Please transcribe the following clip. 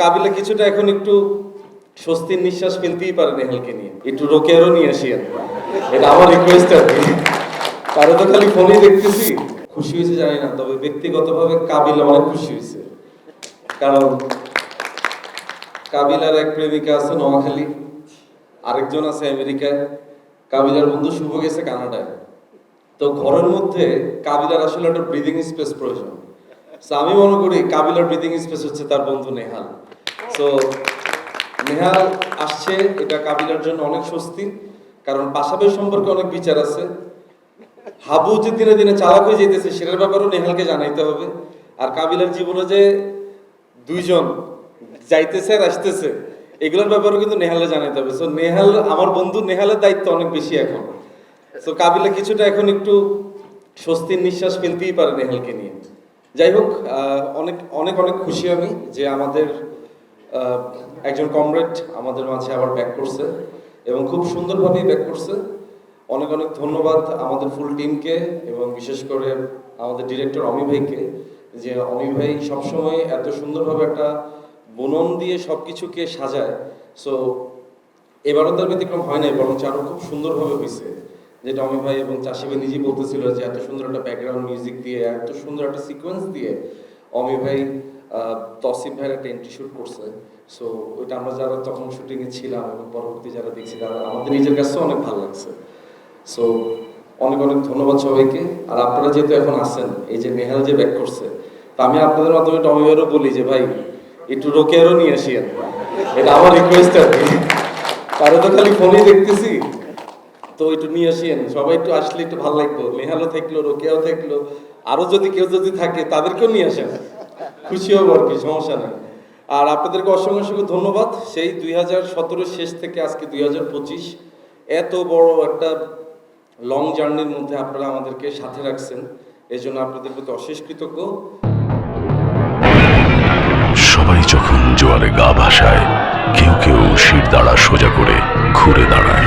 কাবিলা কিছুটা এখন একটু স্বস্তির নিঃশ্বাস ফেলতেই পারে নেহালকে নিয়ে। একটু রোকেরও নিয়ে আসি এটা আমার রিকোয়েস্ট আর কি। তারা তো খালি ফোনেই দেখতেছি। খুশি হয়েছে জানি না, তবে ব্যক্তিগতভাবে কাবিলা অনেক খুশি হয়েছে। কারণ কাবিলার এক প্রেমিকা আছে নোয়াখালী, আরেকজন আছে আমেরিকায়। কাবিলার বন্ধু শুভ গেছে কানাডায়। তো ঘরের মধ্যে কাবিলার আসলে একটা ব্রিদিং স্পেস প্রয়োজন। So, আমি মনে করি কাবিলার ব্রিদিং স্পেস হচ্ছে তার বন্ধু নেহাল। সো নেহাল আসছে, এটা কাবিলার জন্য অনেক স্বস্তি, কারণ পাশাপাশি সম্পর্কে অনেক বিচার আছে। হাবু যে দিনে দিনে চালাক হয়ে যেতেছে সেটার ব্যাপারেও নেহালকে জানাইতে হবে। আর কাবিলার জীবনে যে দুইজন যাইতেছে আর আসতেছে, এগুলোর ব্যাপারেও কিন্তু নেহালে জানাইতে হবে। সো নেহাল, আমার বন্ধু নেহালের দায়িত্ব অনেক বেশি এখন। সো কাবিলা কিছুটা এখন একটু স্বস্তির নিঃশ্বাস ফেলতেই পারে নেহালকে নিয়ে। যাই হোক অনেক অনেক অনেক খুশি আমি যে আমাদের একজন কমরেড আমাদের মাঝে আবার ব্যাক করছে এবং খুব সুন্দরভাবেই ব্যাক করছে। অনেক অনেক ধন্যবাদ আমাদের ফুল টিমকে এবং বিশেষ করে আমাদের ডিরেক্টর অমি ভাইকে যে অমি ভাই সবসময় এত সুন্দরভাবে একটা বুনন দিয়ে সব কিছুকে সাজায়। সো এবারও তার ব্যতিক্রম হয় নাই বরং আরও খুব সুন্দরভাবে হয়েছে যেটা অমি ভাই এবং চাষি ভাই নিজেই বলতেছিল যে এত সুন্দর একটা ব্যাকগ্রাউন্ড মিউজিক দিয়ে, এত সুন্দর একটা সিকোয়েন্স দিয়ে অমি ভাই তসিফ ভাইয়ের একটা এন্ট্রি শুট করছে। সো ওইটা আমরা যারা তখন শুটিংয়ে ছিলাম এবং পরবর্তী যারা দেখছি, তারা আমাদের নিজের কাছেও অনেক ভালো লাগছে। সো অনেক অনেক ধন্যবাদ সবাইকে। আর আপনারা যেহেতু এখন আছেন, এই যে নেহাল যে ব্যাক করছে, তা আমি আপনাদের মাধ্যমে টমি ভাইয়েরও বলি যে, ভাই, একটু রোকেয়ারও নিয়ে আসি আর এটা আমার রিকোয়েস্ট আর কি। তারা তো খালি ফোনেই দেখতেছি। তো একটু নিয়ে আসেন। সবাই একটু আসলে একটু ভালো লাগতো। নেহালও থাকল, রোকেয়াও থাকল। আরও যদি কেউ যদি থাকে, তাদেরকেও নিয়ে আসেন। খুশি হব আর কি, সমস্যা নেই। আর আপনাদেরকে অসংখ্য অসংখ্য ধন্যবাদ। সেই দুই হাজার সতেরো শেষ থেকে আজকে দুই হাজার পঁচিশ এত বড় একটা লং জার্নির মধ্যে আপনারা আমাদেরকে সাথে রাখছেন। এই জন্য আপনাদের প্রতি অশেষ কৃতজ্ঞ। সবাই যখন জোয়ারে গা ভাসায়, কেউ কেউ শির দাঁড়া সোজা করে ঘুরে দাঁড়ায়।